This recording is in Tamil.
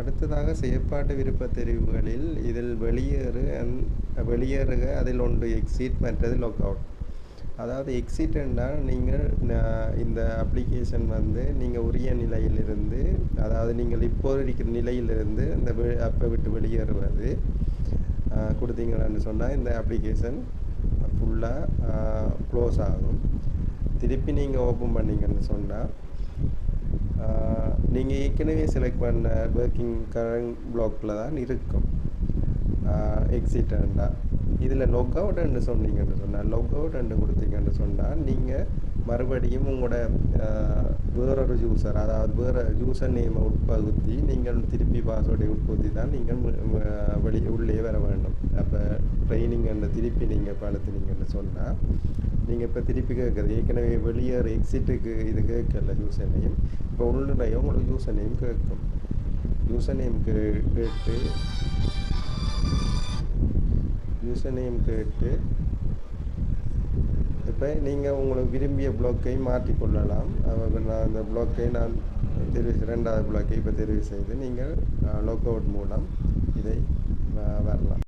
அடுத்ததாக செயற்பாட்டு விருப்ப தெரிவுகளில் இதில் வெளியேறு வெளியேறுக அதில் ஒன்று எக்ஸிட் மற்றது லொக் அவுட் அதாவது எக்ஸிட் என்றால் நீங்கள் இந்த அப்ளிகேஷன் வந்து நீங்கள் உரிய நிலையிலிருந்து அதாவது நீங்கள் இப்போது இருக்கிற நிலையிலிருந்து இந்த அப்போ விட்டு வெளியேறுவது. கொடுத்தீங்களான்னு சொன்னால் இந்த அப்ளிகேஷன் ஃபுல்லாக க்ளோஸ் ஆகும். திருப்பி நீங்கள் ஓப்பன் பண்ணிங்கன்னு சொன்னால் நீங்கள் ஏற்கனவே செலக்ட் பண்ண ஒர்க்கிங் கரண்ட் பிளாக்கில் தான் இருக்கும். எக்ஸிட்டண்டா இதில் லொக் அவுட்னு சொன்னீங்கன்னு சொன்னால் லொக் அவுட்னு கொடுத்தீங்கன்னு சொன்னால் நீங்கள் மறுபடியும் உங்களோட வேறொரு ஜூசர் அதாவது வேறு ஜூசர் நேமை உட்பகுத்தி நீங்கள் திருப்பி பாஸ்வேர்டை உட்பகுத்தி தான் நீங்கள் வெளியே உள்ளே வர வேண்டும். அப்போ ட்ரைனிங் அந்த திருப்பி நீங்கள் பழுத்துனீங்கன்னு சொன்னால் நீங்கள் இப்போ திருப்பி கேட்குறது ஏற்கனவே வெளியேற எக்ஸிட்டுக்கு இது கேட்கல யூசர் நேம் இப்போ உள்ளுடைய உங்களுக்கு யூசர் நேம் கேட்கும்? யூசர் நேம் கேட்டு யூசர் நேம் கேட்டு இப்போ நீங்கள் உங்களுக்கு விரும்பிய பிளாக்கை மாற்றிக்கொள்ளலாம் நான் அந்த பிளாக்கை நான் தெரிவு ரெண்டாவது பிளாக்கை இப்போ தெரிவு செய்து நீங்கள் லாக் அவுட் மூலம் இதை வரலாம்.